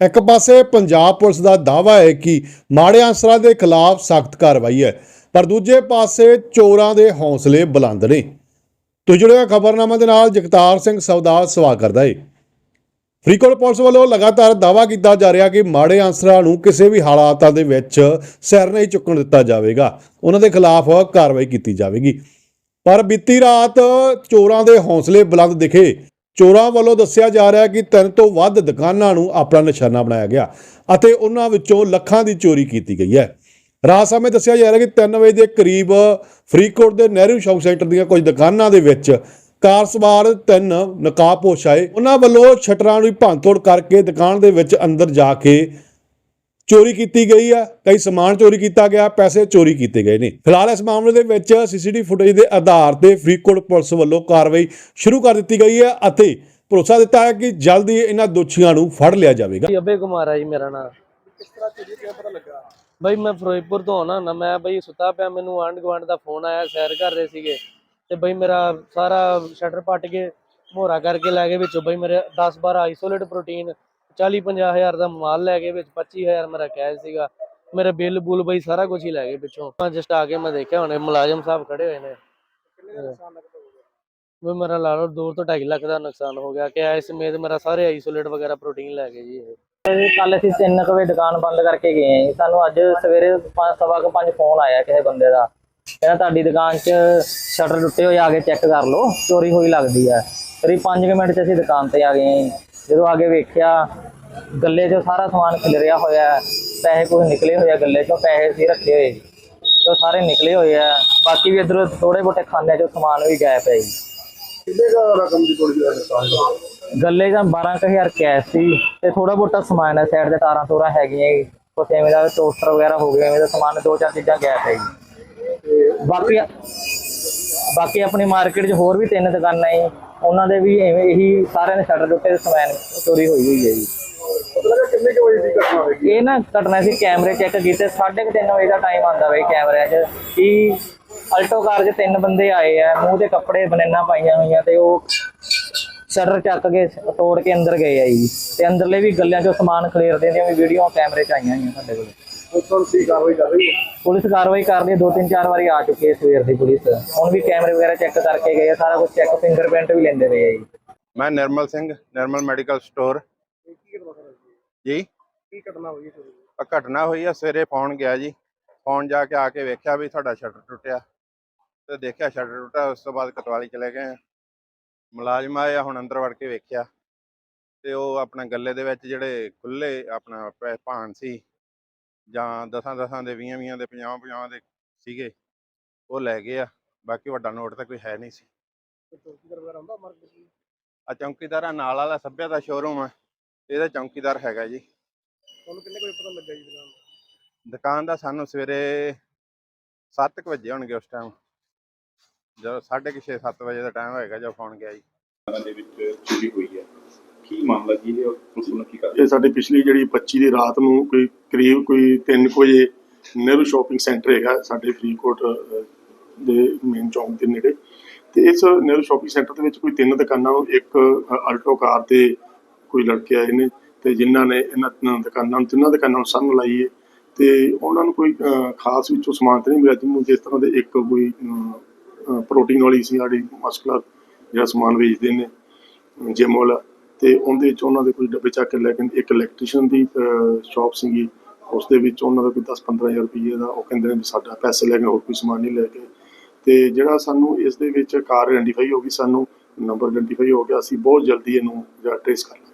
ਇੱਕ ਪਾਸੇ ਪੰਜਾਬ ਪੁਲਿਸ ਦਾ ਦਾਅਵਾ ਹੈ ਕਿ ਮਾੜੇ ਅਨਸਰਾਂ ਦੇ ਖਿਲਾਫ ਸਖਤ ਕਾਰਵਾਈ ਹੈ, ਪਰ ਦੂਜੇ ਪਾਸੇ ਚੋਰਾਂ ਦੇ ਹੌਸਲੇ ਬੁਲੰਦ ਨੇ। ਤੋ ਜੁੜਿਆ ਖਬਰਨਾਮਾ ਦੇ ਨਾਲ ਜਗਤਾਰ ਸਿੰਘ ਸੌਦਾ ਸਵਾਲ ਕਰਦਾ ਹੈ ਫਰੀਦਕੋਟ ਪੁਲਿਸ ਵੱਲੋਂ ਲਗਾਤਾਰ ਦਾਅਵਾ ਕੀਤਾ ਜਾ ਰਿਹਾ ਕਿ ਮਾੜੇ ਅਨਸਰਾਂ ਨੂੰ ਕਿਸੇ ਵੀ ਹਾਲਾਤਾਂ ਦੇ ਵਿੱਚ ਸਿਰ ਨਹੀਂ ਚੁੱਕਣ ਦਿੱਤਾ ਜਾਵੇਗਾ। ਉਹਨਾਂ ਦੇ ਖਿਲਾਫ ਕਾਰਵਾਈ ਕੀਤੀ ਜਾਵੇਗੀ। ਪਰ ਬੀਤੀ ਰਾਤ ਚੋਰਾਂ ਦੇ ਹੌਸਲੇ ਬੁਲੰਦ ਦਿਖੇ। ਚੋਰਾਂ ਵੱਲੋਂ ਦੱਸਿਆ ਜਾ ਰਿਹਾ ਕਿ ਤਿੰਨ ਤੋਂ ਵੱਧ ਦੁਕਾਨਾਂ ਨੂੰ ਆਪਣਾ ਨਿਸ਼ਾਨਾ ਬਣਾਇਆ ਗਿਆ ਅਤੇ ਉਹਨਾਂ ਵਿੱਚੋਂ ਲੱਖਾਂ ਦੀ ਚੋਰੀ ਕੀਤੀ ਗਈ ਹੈ। ਰਾਤ ਸਮੇਂ ਦੱਸਿਆ ਜਾ ਰਿਹਾ ਕਿ 3 ਵਜੇ ਦੇ ਕਰੀਬ ਫਰੀਦਕੋਟ ਦੇ ਨਹਿਰੂ ਸ਼ੌਪ ਸੈਂਟਰ ਦੀਆਂ ਕੁਝ ਦੁਕਾਨਾਂ ਦੇ ਵਿੱਚ ਕਾਰ ਸਵਾਰ ਤਿੰਨ ਨਕਾਬਪੋਸ਼ ਆਏ। ਉਹਨਾਂ ਵੱਲੋਂ ਸ਼ਟਰਾਂ ਨੂੰ ਭੰਨਤੋੜ ਕਰਕੇ ਦੁਕਾਨ ਦੇ ਵਿੱਚ ਅੰਦਰ ਜਾ ਕੇ ਚੋਰੀ ਕੀਤੀ ਗਈ ਹੈ ਕਈ ਸਮਾਨ ਚੋਰੀ ਕੀਤਾ ਗਿਆ ਪੈਸੇ ਚੋਰੀ ਕੀਤੇ ਗਏ ਨੇ। ਫਿਲਹਾਲ ਇਸ ਮਾਮਲੇ ਦੇ ਵਿੱਚ ਸੀਸੀਟੀਵੀ ਫੁਟੇਜ ਦੇ ਆਧਾਰ ਤੇ ਫਰੀਦਕੋਟ ਪੁਲਿਸ ਵੱਲੋਂ ਕਾਰਵਾਈ ਸ਼ੁਰੂ ਕਰ ਦਿੱਤੀ ਗਈ ਹੈ ਅਤੇ ਭਰੋਸਾ ਦਿੱਤਾ ਹੈ ਕਿ ਜਲਦੀ ਇਹਨਾਂ ਦੋਸ਼ੀਆਂ ਨੂੰ ਫੜ ਲਿਆ ਜਾਵੇਗਾ। ਅਬੇ ਕੁਮਾਰ ਆ ਜੀ ਮੇਰਾ ਨਾਮ। ਕਿਸ ਤਰ੍ਹਾਂ ਚੋਰੀ ਕਿਵੇਂ ਪਤਾ ਲੱਗਾ? ਬਈ ਮੈਂ ਫਿਰੋਜ਼ਪੁਰ ਤੋਂ ਆਉਣਾ ਨਾ ਮੈਂ ਬਈ ਸੁੱਤਾ ਪਿਆ ਮੈਨੂੰ ਆਂਢ ਗੁਆਂਢ ਦਾ ਫੋਨ ਆਇਆ ਸੈਰ ਕਰ ਰਹੇ ਸੀਗੇ। ਤੇ ਬਈ ਮੇਰਾ ਸਾਰਾ ਸ਼ਟਰ ਪੱਟ ਕੇ ਮੋਹਰਾ ਕਰਕੇ ਲੈ ਗਏ ਵਿੱਚੋਂ। ਬਈ ਮੇਰੇ 10 12 ਆਈਸੋਲੇਟ ਪ੍ਰੋਟੀਨ 40 50 ਹਜ਼ਾਰ ਦਾ ਮਾਲ ਲੈ ਗਏ ਵਿੱਚ 25 ਹਜ਼ਾਰ ਮੇਰਾ ਕੈਸ਼ ਸੀਗਾ। ਮੇਰੇ ਬਿੱਲ ਬੁੱਲ ਬਈ ਸਾਰਾ ਕੁਝ ਹੀ ਲੈ ਗਏ ਪਿੱਛੋਂ। ਜਸਟ ਆ ਕੇ ਮੈਂ ਦੇਖਿਆ ਹੁਣੇ ਮੁਲਾਜ਼ਮ ਸਾਹਿਬ ਖੜੇ ਹੋਏ ਨੇ। ਵੀ ਮੇਰਾ ਲਾ ਲਓ 2 ਤੋਂ 2.5 ਲੱਖ ਦਾ ਨੁਕਸਾਨ ਹੋ ਗਿਆ। ਕਿ ਇਸ ਸਮੇਤ ਮੇਰਾ ਸਾਰੇ ਆਈਸੋਲੇਟ ਵਗੈਰਾ ਪ੍ਰੋਟੀਨ ਲੈ ਗਏ ਜੀ ਇਹ। ਕੱਲ ਅਸੀਂ 3 ਵਜੇ ਦੁਕਾਨ ਬੰਦ ਕਰਕੇ ਗਏ ਹਾਂ। ਸਾਨੂੰ ਅੱਜ ਸਵੇਰੇ ਪੰਜ ਸਵਾ ਕੁ ਪੰਜ ਫੋਨ ਆਇਆ ਕਿਸੇ ਬੰਦੇ ਦਾ। ਕਹਿੰਦਾ ਤੁਹਾਡੀ ਦੁਕਾਨ 'ਚ ਸ਼ਟਰ ਟੁੱਟੇ ਹੋਏ ਆ ਕੇ ਚੈੱਕ ਕਰ ਲਓ ਚੋਰੀ ਹੋਈ ਲੱਗਦੀ ਹੈ ਕਰੀਬ 5 ਮਿੰਟ 'ਚ ਅਸੀਂ ਦੁਕਾਨ ਤੇ ਆ ਗਏ ਹਾਂ। ਜਦੋਂ ਆ ਕੇ ਵੇਖਿਆ ਗੱਲੇ 'ਚੋਂ ਸਾਰਾ ਸਮਾਨ ਖਿਲਰਿਆ ਹੋਇਆ ਹੈ। ਪੈਸੇ ਕੋਈ ਨਿਕਲੇ ਹੋਏ ਆ ਗੱਲੇ 'ਚੋਂ ਪੈਸੇ ਸੀ ਰੱਖੇ ਹੋਏ। ਉਹ ਸਾਰੇ ਨਿਕਲੇ ਹੋਏ ਆ। ਬਾਕੀ ਵੀ ਇਧਰੋਂ ਥੋੜੇ ਬੋਟੇ ਖਾਨਿਆਂ 'ਚੋਂ ਸਮਾਨ ਵੀ ਗਾਇਬ ਹੈ ਜੀ। ਕਿੰਨੇ ਦਾ ਰਕਮ ਦੀ ਥੋੜੀ ਜਿਹੀ ਹੋਇਆ? ਗੱਲੇ ਜਾਂ 12000 ਕੈਸ਼ ਸੀ ਤੇ ਥੋੜਾ ਬੋਟਾ ਸਮਾਨ ਹੈ ਸਾਈਡ ਤੇ ਤਾਰਾਂ ਤੋਰਾ ਹੈਗੀਆਂ ਜੀ। ਕੁਛ ਐਵੇਂ ਦਾ ਟੋਸਟਰ ਵਗੈਰਾ ਹੋ ਗਏ ਐਵੇਂ ਦਾ ਸਮਾਨ ਦੋ ਚਾਰ ਚੀਜ਼ਾਂ ਗੈਪ ਹੈ ਜੀ। ਬਾਕੀ ਬਾਕੀ ਆਪਣੀ ਮਾਰਕੀਟ 'ਚ ਹੋਰ ਵੀ ਤਿੰਨ ਦੁਕਾਨਾਂ ਹੈ ਉਹਨਾਂ ਦੇ ਵੀ ਐਵੇਂ ਇਹੀ ਸਾਰਿਆਂ ਦੇ ਸ਼ਟਰ ਟੁੱਟੇ ਤੇ ਸਮਾਨ ਚੋਰੀ ਹੋਈ ਹੋਈ ਹੈ ਜੀ। ਪਤਾ ਲੱਗਾ ਕਿੰਨੇ ਕੁ ਵਜੇ ਦੀ ਘਟਨਾ ਹੋਏਗੀ ਇਹ ਨਾ ਘਟਨਾ ਸੀ ਕੈਮਰੇ ਚੈੱਕ ਕੀਤੇ 3:30 ਵਜੇ ਦਾ ਟਾਈਮ ਆਂਦਾ ਬਈ ਕੈਮਰਿਆਂ 'ਚ ਕਿ ਅਲਟੋ ਕਾਰ 'ਚ ਤਿੰਨ ਬੰਦੇ ਆਏ ਆ ਮੂੰਹ ਤੇ ਕੱਪੜੇ ਬਨੈਨਾ ਪਾਈਆਂ ਹੋਈਆਂ ਤੇ ਉਹ ਸ਼ਟਰ ਚੱਕ ਕੇ ਤੋੜ ਕੇ ਅੰਦਰ ਗਏ ਆ ਜੀ। ਤੇ ਅੰਦਰਲੇ ਵੀ ਗੱਲਿਆਂ 'ਚੋਂ ਸਮਾਨ ਖਲੇਰਦੇ ਦੀਆਂ ਵੀ ਵੀਡੀਓ ਕੈਮਰੇ 'ਚ ਆਈਆਂ ਹੋਈਆਂ ਸਾਡੇ ਕੋਲ। ਪੁਲਿਸ ਕਾਰਵਾਈ ਕਰ ਰਹੀ ਹੈ। ਪੁਲਿਸ ਕਾਰਵਾਈ ਕਰਦੀ ਹੈ। ਦੋ ਤਿੰਨ ਚਾਰ ਵਾਰੀ ਆ ਚੁੱਕੀ ਹੈ ਸਵੇਰ ਦੀ ਪੁਲਿਸ। ਹੁਣ ਵੀ ਕੈਮਰੇ ਵਗੈਰਾ ਚੈੱਕ ਕਰਕੇ ਗਏ ਆ। ਸਾਰਾ ਕੁਝ ਚੈੱਕ ਫਿੰਗਰਪ੍ਰਿੰਟ ਵੀ ਲੈਂਦੇ ਰਹੇ ਆ ਜੀ। ਮੈਂ ਨਿਰਮਲ ਸਿੰਘ ਨਿਰਮਲ ਮੈਡੀਕਲ ਸਟੋਰ। ਜੀ? ਕੀ ਘਟਨਾ ਹੋਈ ਦੀ? ਆ ਘਟਨਾ ਹੋਈ ਆ ਸਵੇਰੇ ਫੋਨ ਗਿਆ ਜੀ। ਫੋਨ ਜਾ ਕੇ ਆ ਕੇ ਵੇਖਿਆ ਵੀ ਤੁਹਾਡਾ ਸ਼ਟਰ ਟੁੱਟਿਆ। ਤੇ ਦੇਖਿਆ ਸ਼ਟਰ ਟੁੱਟਾ ਉਸ ਤੋਂ ਬਾਅਦ ਕਤਵਾਲੀ ਚਲੇ ਗਏ। ਮੁਲਾਜ਼ਮ ਆਏ ਆ ਹੁਣ ਅੰਦਰ ਵੜ ਕੇ ਵੇਖਿਆ। ਤੇ ਉਹ ਆਪਣਾ ਗੱਲੇ ਦੇ ਵਿੱਚ ਜਿਹੜੇ ਖੁੱਲੇ ਆਪਣਾ ਪੈ- ਭਾਣ ਸੀ ਜਾਂ ਦਸਾਂ ਦਸਾਂ ਦੇ 20 20 ਦੇ 50 50 ਦੇ ਸੀਗੇ ਉਹ ਲੈ ਗਏ ਆ। ਬਾਕੀ ਵੱਡਾ ਨੋਟ ਤਾਂ ਕੋਈ ਹੈ ਨਹੀਂ ਸੀ। ਕੋਈ ਚੌਕੀਦਾਰ ਵਗੈਰਾ ਹੁੰਦਾ ਮਾਰਕੀਟ ਵਿੱਚ ਆ ਚੌਂਕੀਦਾਰ ਆ ਨਾਲ ਵਾਲਾ ਸੱਭਿਆ ਦਾ ਸ਼ੋਰੂਮ ਆ। ਇਹਦਾ ਚੌਂਕੀਦਾਰ ਹੈਗਾ ਜੀ। ਤੁਹਾਨੂੰ ਕਿੰਨੇ ਕੁ ਵਜੇ ਪਤਾ ਲੱਗਾ ਜੀ ਦੁਕਾਨ ਦਾ? ਦੁਕਾਨ ਦਾ ਸਾਨੂੰ ਸਵੇਰੇ 7:00 ਵਜੇ ਹੋਣਗੇ ਉਸ ਟਾਈਮ ਜਦੋਂ 6:30 7 ਵਜੇ ਦਾ ਟਾਈਮ ਹੋਏਗਾ ਜਦੋਂ ਫੋਨ ਗਿਆ ਜੀ। ਦੇ ਵਿੱਚ ਚੋਰੀ ਹੋਈ ਹੈ। ਕੀ ਮਾਮਲਾ, ਕੀ ਹੈ ਔਰ ਪੁਲਿਸ ਵੱਲੋਂ ਕੀ ਕਰ ਇਹ ਸਾਡੀ ਪਿਛਲੀ ਜਿਹੜੀ 25 ਦੀ ਰਾਤ ਨੂੰ ਕੋਈ ਕਰੀਬ ਕੋਈ 3 ਵਜੇ ਨਹਿਰੂ ਸ਼ਾਪਿੰਗ ਸੈਂਟਰ ਹੈਗਾ ਸਾਡੇ ਫਰੀਦਕੋਟ ਦੇ ਮੇਨ ਚੌਂਕ ਦੇ ਨੇੜੇ। ਤੇ ਇਸ ਨਹਿਰੂ ਸ਼ਾਪਿੰਗ ਸੈਂਟਰ ਦੇ ਵਿੱਚ ਕੋਈ ਤਿੰਨ ਦੁਕਾਨਾਂ ਨੂੰ ਇੱਕ ਅਲਟੋ ਕਾਰ ਤੇ ਕੋਈ ਲੜਕੇ ਆਏ ਨੇ ਤੇ ਜਿਨ੍ਹਾਂ ਨੇ ਇਹਨਾਂ ਦੁਕਾਨਾਂ ਨੂੰ ਤਿੰਨਾਂ ਦੁਕਾਨਾਂ ਨੂੰ ਸੰਨ ਲਾਈਏ ਤੇ ਉਹਨਾਂ ਨੂੰ ਕੋਈ ਖਾਸ ਵਿੱਚੋਂ ਸਮਾਨ ਤੇ ਨਹੀਂ ਮਿਲਿਆ ਜਿਹਨੂੰ ਜਿਸ ਤਰ੍ਹਾਂ ਦੇ ਇੱਕ ਕੋਈ ਪ੍ਰੋਟੀਨ ਵਾਲੀ ਸੀ ਸਾਡੀ ਮਸਕੂਲਰ ਜਿਹੜਾ ਸਮਾਨ ਵੇਚਦੇ ਨੇ ਜਿਮ ਵਾਲਾ। ਤੇ ਉਹਦੇ ਵਿੱਚ ਉਹਨਾਂ ਦੇ ਕੋਈ ਡੱਬੇ ਚੱਕ ਕੇ ਲੈ ਕੇ ਇੱਕ ਇਲੈਕਟ੍ਰੀਸ਼ੀਅਨ ਦੀ ਸ਼ਾਪ ਸੀਗੀ। ਉਸ ਦੇ ਵਿੱਚ ਉਹਨਾਂ ਦਾ ਕੋਈ 10-15000 ਰੁਪਏ ਦਾ, ਉਹ ਕਹਿੰਦੇ ਨੇ ਵੀ ਸਾਡਾ ਪੈਸੇ ਲੈ ਕੇ ਹੋਰ ਕੋਈ ਸਮਾਨ ਨਹੀਂ ਲੈ ਕੇ। ਤੇ ਜਿਹੜਾ ਸਾਨੂੰ ਇਸ ਦੇ ਵਿੱਚ ਕਾਰ ਆਇਡੈਂਟੀਫਾਈ ਹੋ ਗਈ, ਸਾਨੂੰ ਨੰਬਰ ਆਇਡੈਂਟੀਫਾਈ ਹੋ ਗਿਆ, ਅਸੀਂ ਬਹੁਤ ਜਲਦੀ ਇਹਨੂੰ ਜਿਹੜਾ ਟ੍ਰੇਸ ਕਰ ਲਾਂਗੇ।